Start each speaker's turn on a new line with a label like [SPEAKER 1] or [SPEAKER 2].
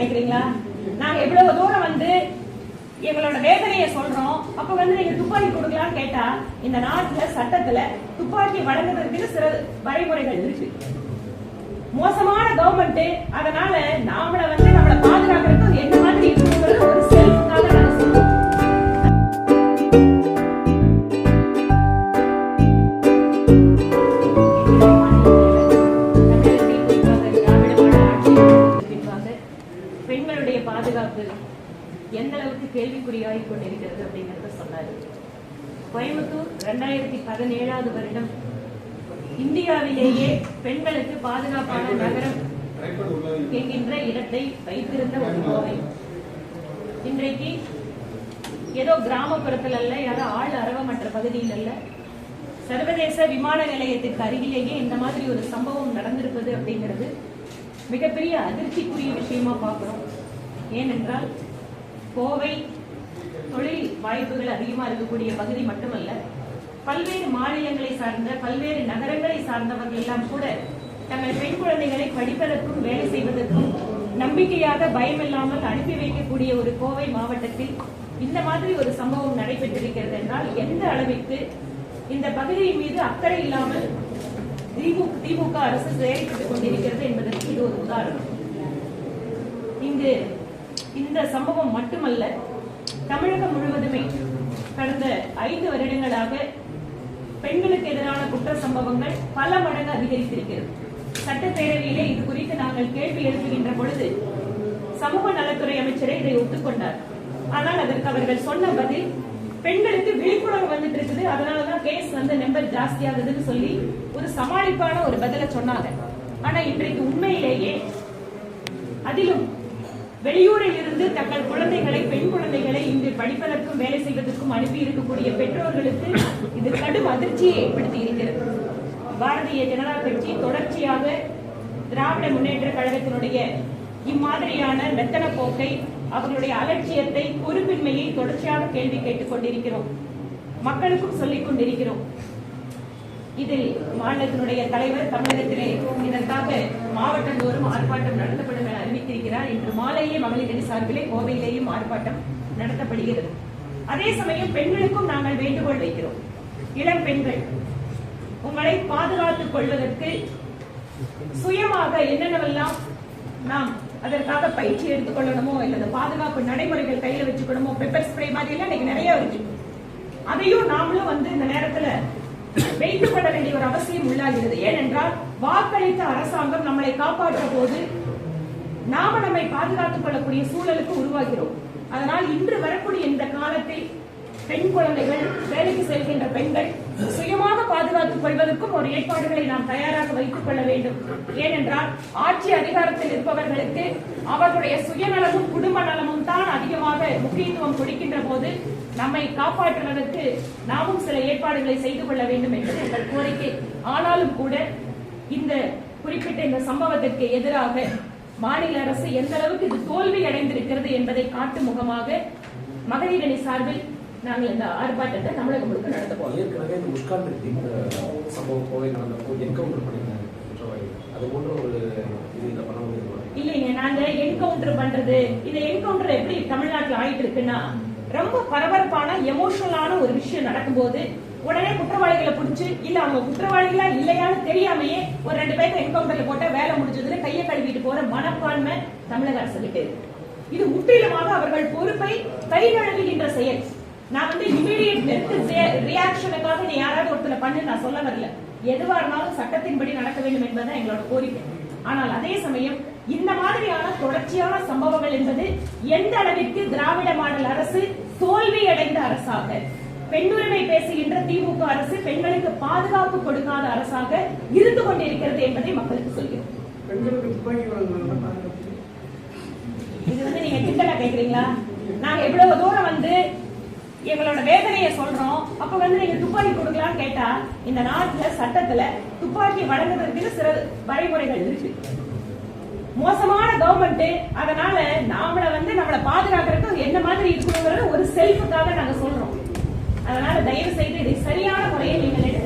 [SPEAKER 1] நினைக்கிறீங்களா நாங்க எவ்வளவு தூரம் வந்து எங்களோட வேதனையை சொல்றோம். அப்ப வந்து நீங்க துப்பாக்கி கொடுக்கலாம்னு கேட்டா இந்த நாட்டுல சட்டத்துல துப்பாக்கி வழங்குறதுக்கு சில வரைமுறைகள் இருக்கு. மோசமான கவர்மெண்ட் அதனால நாமள வந்து நம்மள பாதுகாக்க அளவுக்கு கொண்டிருக்கிறது அப்படிங்கிறத சொன்னார். கோயம்புத்தூர் ரெண்டாயிரத்தி பதினேழாவது வருடம் இந்தியாவிலேயே பெண்களுக்கு பாதுகாப்பான நகரம் என்கின்ற இடத்தை வைத்திருந்த ஒரு கோவை. இன்றைக்கு ஏதோ கிராமப்புறத்தில் அல்ல யாரோ ஆள் அரவமற்ற பகுதியில் அல்ல சர்வதேச விமான நிலையத்திற்கு அருகிலேயே இந்த மாதிரி ஒரு சம்பவம் நடந்திருப்பது அப்படிங்கிறது மிகப்பெரிய அதிர்ச்சிக்குரிய விஷயமா பார்க்குறோம். ஏனென்றால் கோவை வாய்ப்புகள் அதிகமா இருக்கக்கூடிய பகுதி மட்டுமல்ல பல்வேறு மாநிலங்களை சார்ந்த பல்வேறு நகரங்களை சார்ந்தவர்கள் எல்லாம் கூட தங்கள் பெண் குழந்தைகளை படிப்பதற்கும் வேலை செய்வதற்கும் நம்பிக்கையாக பயமில்லாமல் அனுப்பி வைக்கக்கூடிய ஒரு கோவை மாவட்டத்தில் இந்த மாதிரி ஒரு சம்பவம் நடைபெற்றிருக்கிறது என்றால் எந்த அளவிற்கு இந்த பகுதியின் மீது அக்கறை இல்லாமல் திமுக திமுக அரசு செயல்பட்டுக் கொண்டிருக்கிறது என்பதற்கு இது ஒரு உதாரணம். இங்கு இந்த சம்பவம் மட்டுமல்ல தமிழகம் முழுவதுமே கடந்த ஐந்து வருடங்களாக பெண்களுக்கு எதிரான குற்ற சம்பவங்கள் பல மடங்கு அதிகரித்திருக்கிறது. சட்டப்பேரவையிலே இது குறித்து நாங்கள் கேள்வி எழுப்புகின்ற பொழுது சமூக நலத்துறை அமைச்சரே இதை ஒத்துக்கொண்டார். ஆனால் அதற்கு அவர்கள் சொன்ன பதில் பெண்களுக்கு விழிப்புணர்வு வந்துட்டு இருக்குது அதனாலதான் கேஸ் வந்து நம்பர் ஜாஸ்தியாகுதுன்னு சொல்லி ஒரு சமாளிப்பான ஒரு பதில சொன்னாங்க. ஆனா இன்றைக்கு உண்மையிலேயே அதிலும் வெளியூரில் இருந்து தங்கள் குழந்தைகளை பெண் குழந்தைகளை இங்கு படிப்பதற்கும் வேலை செய்வதற்கும் அனுப்பி இருக்கக்கூடிய பெற்றோர்களுக்கு இது கடும் அதிர்ச்சியை ஏற்படுத்தி இருக்கிறது. பாரதிய ஜனதா கட்சி தொடர்ச்சியாக திராவிட முன்னேற்ற கழகத்தினுடைய இம்மாதிரியான மெத்தன போக்கை அவர்களுடைய அலட்சியத்தை பொறுப்பின்மையை தொடர்ச்சியாக கேள்வி கேட்டுக் கொண்டிருக்கிறோம். மக்களுக்கும் சொல்லிக் கொண்டிருக்கிறோம். இதில் மாநிலத்தினுடைய தலைவர் தமிழகத்திலே இதற்காக மாவட்டந்தோறும் ஆர்ப்பாட்டம் மாலையே மகளிர் அணி சார்பிலே கோவையிலேயும் ஆர்ப்பாட்டம் நடத்தப்படுகிறது. அதே சமயம் பெண்களுக்கும் நாங்கள் வேண்டுகோள் வைக்கிறோம். இளம் பெண்கள் உங்களை பாதுகாத்துக் கொள்வதற்கு சுயமாக என்னென்னவெல்லாம் நாம் அதற்காக பயிற்சி எடுத்துக்கொள்ளணுமோ அல்லது பாதுகாப்பு நடைமுறைகள் கையில வச்சுக்கணுமோ பெப்பர் ஸ்ப்ரே மாதிரி எல்லாம் இன்னைக்கு நிறைய இருக்கு. அதையும் நாமளும் வந்து இந்த நேரத்துல வைத்துக் கொள்ள வேண்டிய ஒரு அவசியம் உள்ளாகிறது. ஏனென்றால் வாக்களித்த அரசாங்கம் நம்மளை காப்பாற்ற போது நாம நம்மை பாதுகாத்துக் கொள்ளக்கூடிய சூழலுக்கு உருவாகிறோம். அதனால் இன்று வரக்கூடிய இந்த காலத்தில் பெண் குழந்தைகள் வேலைக்கு செல்கின்ற பெண்கள் சுயமாக பாதுகாத்துக் கொள்வதற்கும் ஒரு ஏற்பாடுகளை நாம் தயாராக வைத்துக் கொள்ள வேண்டும். ஏனென்றால் ஆட்சி அதிகாரத்தில் இருப்பவர்களுக்கு அவர்களுடைய சுயநலமும் குடும்ப நலமும் தான் அதிகமாக முக்கியத்துவம் கொடுக்கின்ற போது நம்மை காப்பாற்றுவதற்கு நாமும் சில ஏற்பாடுகளை செய்து கொள்ள வேண்டும் என்பது எங்கள் கோரிக்கை. ஆனாலும் கூட இந்த குறிப்பிட்ட இந்த சம்பவத்திற்கு எதிராக மாநில அரசு எந்த அளவுக்கு இது தோல்வி அடைந்திருக்கிறது என்பதை காட்டும் முகமாக மகளிர் அணி சார்பில் நாங்கள் இந்த ஆர்ப்பாட்டத்தை தமிழகம் முழுக்க நடத்த
[SPEAKER 2] ஏற்கனவே இந்த ரெட்டி சம்பவம் கோவை நடந்தப்போ என்கவுண்டர் பண்ணியிருந்தாங்க குற்றவாளி. அது போன்ற ஒரு இது இதை பண்ண முடியுமா?
[SPEAKER 1] இல்லைங்க நாங்க என்கவுண்டர் பண்றது. இந்த என்கவுண்டர் எப்படி தமிழ்நாட்டுல ஆயிட்டு இருக்குன்னா ரொம்ப பரபரப்பான எமோஷனலான ஒரு விஷயம் நடக்கும்போது உடனே குற்றவாளிகளை பிடிச்சு இல்ல அவங்க குற்றவாளிகளா இல்லையான்னு தெரியாமையே ஒரு ரெண்டு பேருக்கு என்கவுண்டர்ல போட்ட வேலை முடிஞ்சதுல கையை கழுவிட்டு போற மனப்பான்மை தமிழக அரசு கிட்ட இருக்கு இது முற்றிலுமாக அவர்கள் பொறுப்பை கை கழுவுகின்ற செயல். நான் வந்து இமீடியட் ரியாக்ஷனுக்காக நீ யாராவது ஒருத்தர பண்ணு நான் சொல்ல வரல. எதுவா இருந்தாலும் சட்டத்தின்படி நடக்க வேண்டும் என்பதுதான் எங்களோட கோரிக்கை. ஆனால் அதே சமயம் இந்த மாதிரியான தொடர்ச்சியான சம்பவங்கள் என்பது எந்த அளவிற்கு திராவிட மாடல் அரசு தோல்வி அடைந்த அரசாக பெண்ணுரிமை பேசுகின்ற திமுக அரசு பெண்களுக்கு பாதுகாப்பு கொடுக்காத அரசாக இருந்து கொண்டிருக்கிறது என்பதை மக்களுக்கு சொல்கிறோம் இது வந்து நீங்க கிண்டலா கேக்குறீங்களா? நாங்க இவ்வளவு தூரம் வந்து எங்களோட வேதனையை சொல்றோம். அப்ப வந்து நீங்க துப்பாக்கி கொடுக்கலாம்னு கேட்டா இந்த நாட்டுல சட்டத்துல துப்பாக்கி வழங்குறதுக்கு சில வரைமுறைகள் இருக்கு. மோசமான கவர்மெண்ட் அதனால நாமள வந்து நம்மள பாதுகாக்கிறதுக்கு என்ன மாதிரி இருக்கணுங்கிறது ஒரு செல்ஃபுக்காக நாங்க சொல்றோம். அதனால தயவு செய்து இதை சரியான முறையில் நீங்கள் எடுத்து